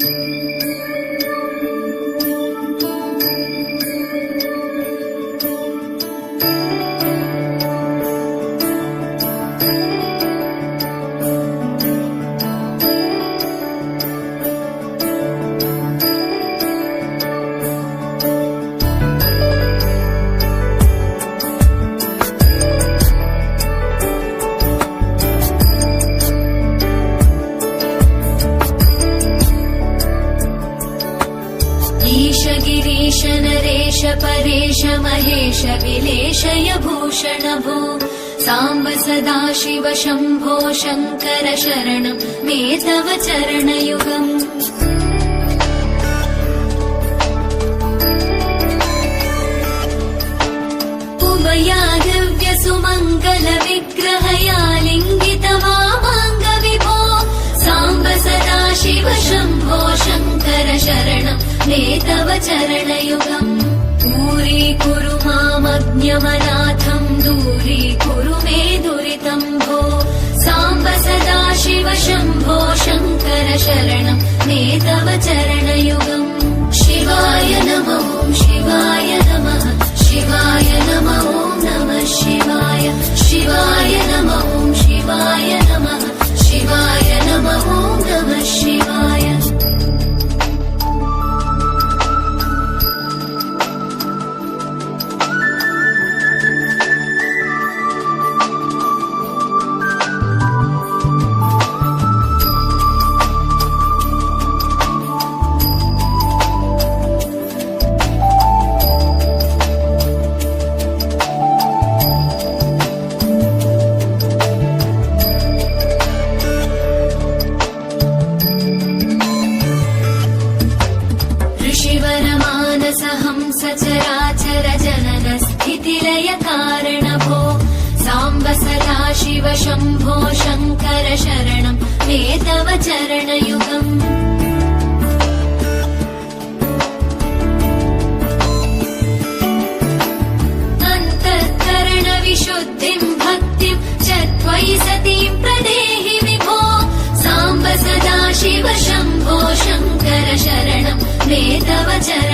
Música Paresh Mahesh विलेशय भूषण भो साम्ब सदा शिव शम्भो शङ्कर शरणं। मे तव चरणयुगम्। उमयागव्य सुमङ्गल विग्रहया लिङ्गित विभो। साम्ब सदा शिव शम्भो शङ्कर शरणं। मे तव चरणयुगम् दूरीकुरु मामज्ञमनाथम् दूरीकुरु मे दुरितम् भो। साम्ब सदा शिव शम्भो शङ्कर शरणं मे तव चरणयुगम् शिव शम्भो शङ्कर शरणं मे तव चरणयुगम्। अन्तःकरणविशुद्धिम् भक्तिम् च त्वयि सतीम् प्रदेहि विभो। साम्ब सदा शिव शम्भो शङ्कर शरणं मे तव चरणयुगम्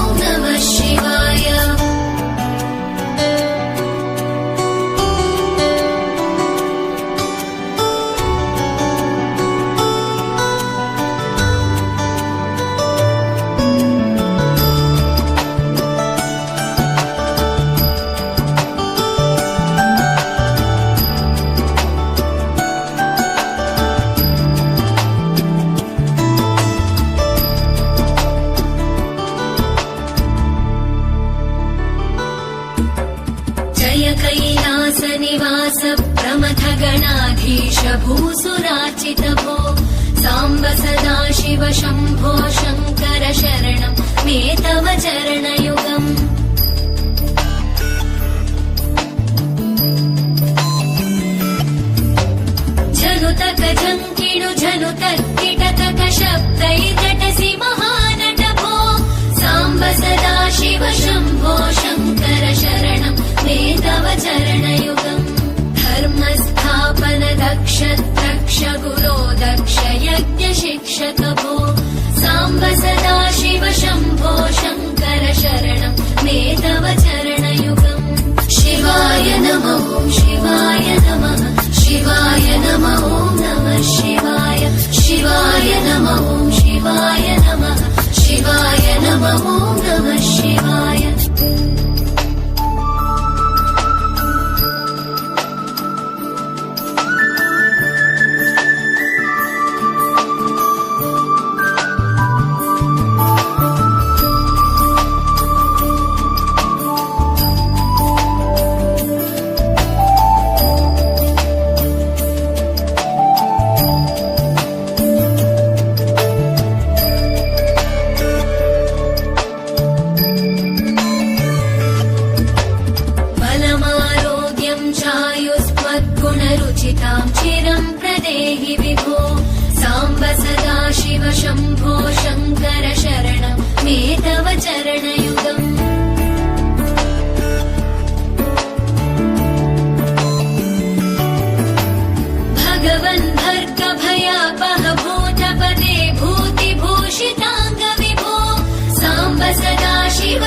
कैलासनिवास प्रमथ गणाधीश भूसुराचित भो साम्ब सदा शिव शम्भो शङ्कर शरणं मे तव चरणयुगम्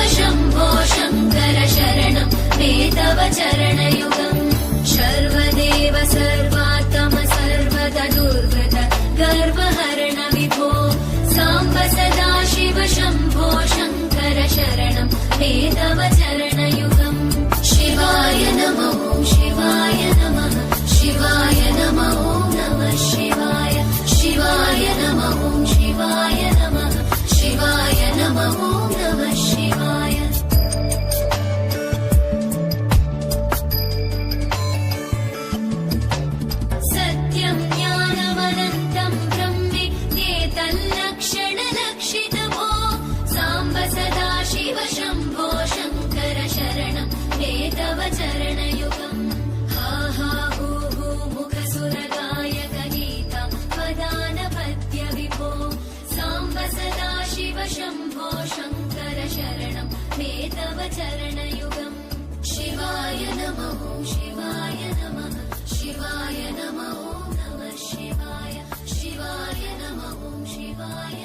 Shambhu वचरणयुगम् हा हा हो हुमुखसुरगायक गीताम् पदानपद्यविभो। साम्ब सदा शिव शम्भो शङ्कर शरणम् मे तव चरणयुगम्। शिवाय नमो शिवाय नमः। शिवाय नमो नमः। शिवाय शिवाय नमो शिवाय